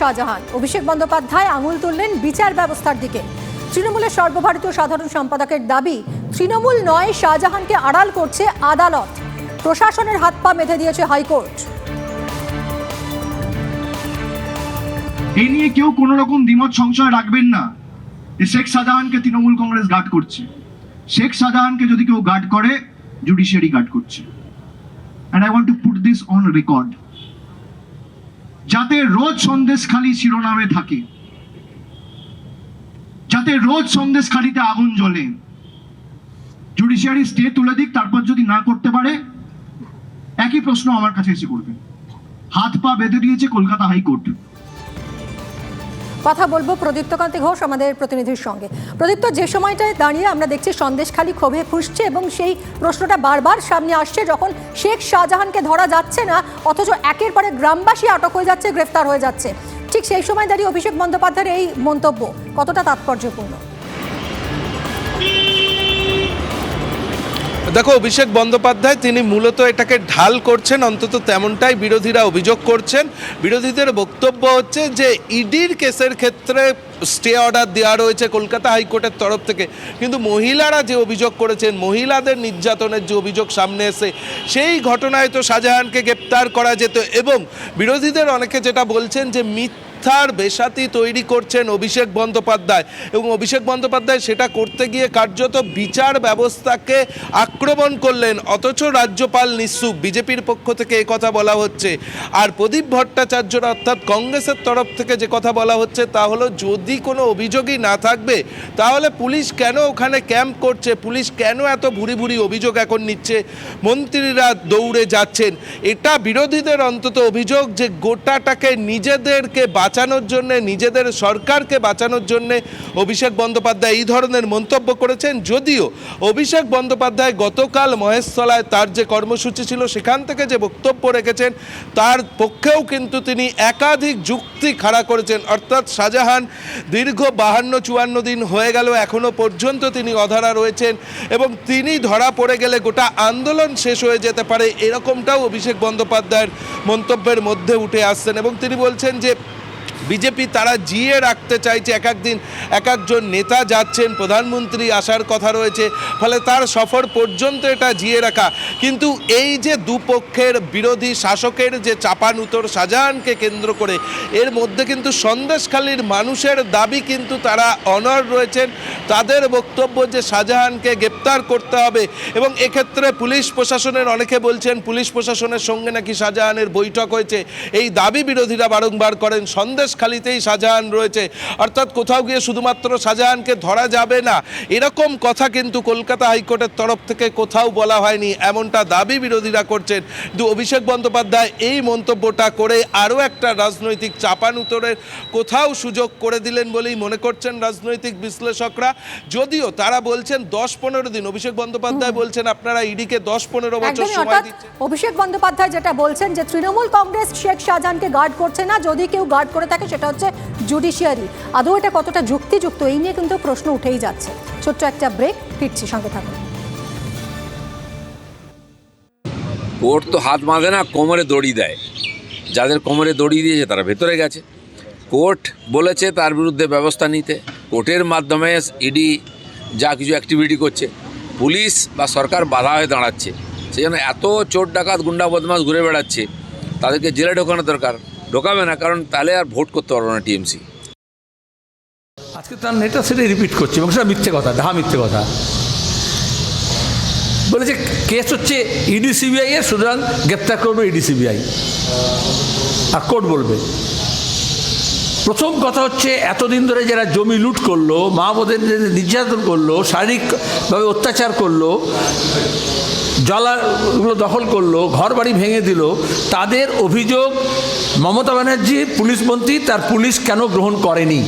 শাহজাহান। অভিষেক বন্দ্যোপাধ্যায় আঙুল তুললেন বিচার ব্যবস্থার দিকে। তৃণমূলের সর্বভারতীয় সাধারণ সম্পাদকের দাবি, তৃণমূল নয়, শাহজাহানকে আড়াল করছে আদালত। প্রশাসনের হাত পা বেঁধে দিয়েছে হাইকোর্ট। এই নিয়ে কেউ কোনো রকম দ্বিমত সংশয় রাখবেন না। যে শেখ শাহজাহানকে তৃণমূল কংগ্রেস গার্ড করছে। শেখ শাহজাহানকে যদি কেউ গার্ড করে, জুডিশিয়ারি গার্ড করছে। And I want to put this on record যাতে রোজ সন্দেশখালি শিরোনামে থাকে। যাতে রোজ সন্দেশখালিতে আগুন জ্বলে। জুডিশিয়ারি স্টে তুলে দিক, তারপর যদি না করতে পারে, একই প্রশ্ন আমার কাছে এসে করবে। হাত পা বেঁধে দিয়েছে কলকাতা হাইকোর্ট। কথা বলব প্রদীপ্তকান্তি ঘোষ, আমাদের প্রতিনিধির সঙ্গে। প্রদীপ্ত, যে সময়টায় দাঁড়িয়ে আমরা দেখছি সন্দেশখালী ক্ষোভে ফুসছে এবং সেই প্রশ্নটা বারবার সামনে আসছে যখন শেখ শাহজাহানকে ধরা যাচ্ছে না, অথচ একের পরে গ্রামবাসী আটক হয়ে যাচ্ছে, গ্রেফতার হয়ে যাচ্ছে। ঠিক সেই সময় দাঁড়িয়ে অভিষেক বন্দ্যোপাধ্যায়ের এই মন্তব্য, কতটা তাৎপর্যপূর্ণ? দেখো, অভিষেক বন্দ্যোপাধ্যায়, তিনি মূলত এটাকে ঢাল করছেন, অন্তত তেমনটাই বিরোধীরা অভিযোগ করছেন। বিরোধীদের বক্তব্য হচ্ছে যে, ইডির কেসের ক্ষেত্রে স্টে অর্ডার দেওয়া রয়েছে কলকাতা হাইকোর্টের তরফ থেকে। কিন্তু মহিলারা যে অভিযোগ করেছেন, মহিলাদের নির্যাতনের যে অভিযোগ সামনে এসে, সেই ঘটনায় তো শাহজাহানকে গ্রেপ্তার করা যেত। এবং বিরোধীদের অনেকে যেটা বলছেন যে মিথ্যার বেসাতি তৈরি করছেন অভিষেক বন্দ্যোপাধ্যায়। এবং অভিষেক বন্দ্যোপাধ্যায় সেটা করতে গিয়ে কার্যত বিচার ব্যবস্থাকে আক্রমণ করলেন, অথচ রাজ্যপাল নিঃসুক বিজেপির পক্ষ থেকে কথা বলা হচ্ছে। আর প্রদীপ ভট্টাচার্যরা অর্থাৎ কংগ্রেসের তরফ থেকে যে কথা বলা হচ্ছে, তা হলো যদি কোনো অভিযোগই না থাকবে, তাহলে পুলিশ কেন ওখানে ক্যাম্প করছে? পুলিশ কেন এত ভুরি ভুরি অভিযোগ এখন নিচ্ছে? মন্ত্রীরা দৌড়ে যাচ্ছেন। এটা বিরোধীদের অন্তত অভিযোগ যে গোটাটাকে নিজেদেরকে বাঁচানোর জন্য, নিজেদের সরকারকে বাঁচানোর জন্য অভিষেক বন্দ্যোপাধ্যায় এই ধরনের মন্তব্য করেছেন। যদিও অভিষেক বন্দ্যোপাধ্যায় গতকাল মহেশতলায় তার যে কর্মসূচি ছিল, সেখান থেকে যে বক্তব্য রেখেছেন, তার পক্ষেও কিন্তু তিনি একাধিক যুক্তি খাড়া করেছেন। অর্থাৎ শাহজাহান দীর্ঘ বাহান্ন চুয়ান্ন দিন হয়ে গেল এখনও পর্যন্ত তিনি অধারা রয়েছেন এবং তিনি ধরা পড়ে গেলে গোটা আন্দোলন শেষ হয়ে যেতে পারে, এরকমটাও অভিষেক বন্দ্যোপাধ্যায়ের মন্তব্যের মধ্যে উঠে আসছেন। এবং তিনি বলছেন যে বিজেপি তারা জিয়ে রাখতে চাইছে, এক একদিন, এক একজন নেতা যাচ্ছেন, প্রধানমন্ত্রী আসার কথা রয়েছে, ফলে তার সফর পর্যন্ত এটা জিয়ে রাখা। কিন্তু এই যে দুপক্ষের বিরোধী শাসকের যে চাপানুতোর শাহজাহানকে কেন্দ্র করে, এর মধ্যে কিন্তু সন্দেশখালীর মানুষের দাবি কিন্তু তারা অনর রয়েছেন। তাদের বক্তব্য যে শাহজাহানকে গ্রেপ্তার করতে হবে এবং এক্ষেত্রে পুলিশ প্রশাসনের, অনেকে বলছেন পুলিশ প্রশাসনের সঙ্গে নাকি শাহজাহানের বৈঠক হয়েছে। এই দাবি বিরোধীরা বারংবার করেন সন্দেশখালিতেই শাহজাহান রয়েছে। অর্থাৎ কোথাও গিয়ে শুধুমাত্র শাহজাহানকে ধরা যাবে না, এরকম কথা কিন্তু কলকাতা হাইকোর্টের তরফ থেকে কোথাও বলা হয়নি, এমনটা দাবি বিরোধীরা করছেন। কিন্তু অভিষেক বন্দ্যোপাধ্যায় এই মন্তব্যটা করে আরও একটা রাজনৈতিক চাপানুতরের কোথাও সুযোগ করে দিলেন বলেই মনে করছেন রাজনৈতিক বিশ্লেষকরা। যদিও তারা বলছেন দশ পনেরো দিন। অভিষেক বন্দ্যোপাধ্যায় বলছেন আপনারা ইডিকে দশ পনেরো বছর সময় দিচ্ছেন। অভিষেক বন্দ্যোপাধ্যায় যেটা বলছেন যে তৃণমূল কংগ্রেস শেখ শাহজাহানকে গার্ড করছে না যদি কেউ গার্ড করে থাকে সেটা হচ্ছে জুডিশিয়ারি। আদৌ এটা কতটা যুক্তিযুক্ত এই নিয়ে কিন্তু প্রশ্ন উঠেই যাচ্ছে। ছোট্ট একটা ব্রেক ফিরছি সঙ্গে থাকুন। কোর্ট তো হাত বাঁধে না কোমরে দড়ি দেয়। যাদের কোমরে দড়ি দিয়েছে তারা ভেতরে গেছে। কোর্ট বলেছে তার বিরুদ্ধে ব্যবস্থা নিতে। কোর্টের মাধ্যমে ইডি যা কিছু অ্যাক্টিভিটি করছে, পুলিশ বা সরকার বাধা হয়ে দাঁড়াচ্ছে। সেই জন্য এত চোর ডাকাত, গুন্ডা বদমাস ঘুরে বেড়াচ্ছে, তাদেরকে জেলে ঢোকানো দরকার। ঢোকাবে না, কারণ তাহলে আর ভোট করতে পারব না টিএমসি আজকে তার নেতা সেটাই রিপিট করছে, এবং সেটা মিথ্যে কথা, ডাহা মিথ্যে কথা। বলেছে কেস হচ্ছে ইডি সিবিআই এর, সুতরাং গ্রেপ্তার করবে ইডি সিবিআই আর কোর্ট বলবে প্রথম কথা হচ্ছে, এতদিন ধরে যারা জমি লুট করল, মা বোধের নির্যাতন করল, শারীরিকভাবে অত্যাচার করল জলাগুলো দখল করল ঘর বাড়ি ভেঙে দিল, তাদের অভিযোগ মমতা ব্যানার্জি, পুলিশ মন্ত্রী, তার পুলিশ কেন গ্রহণ করেনি?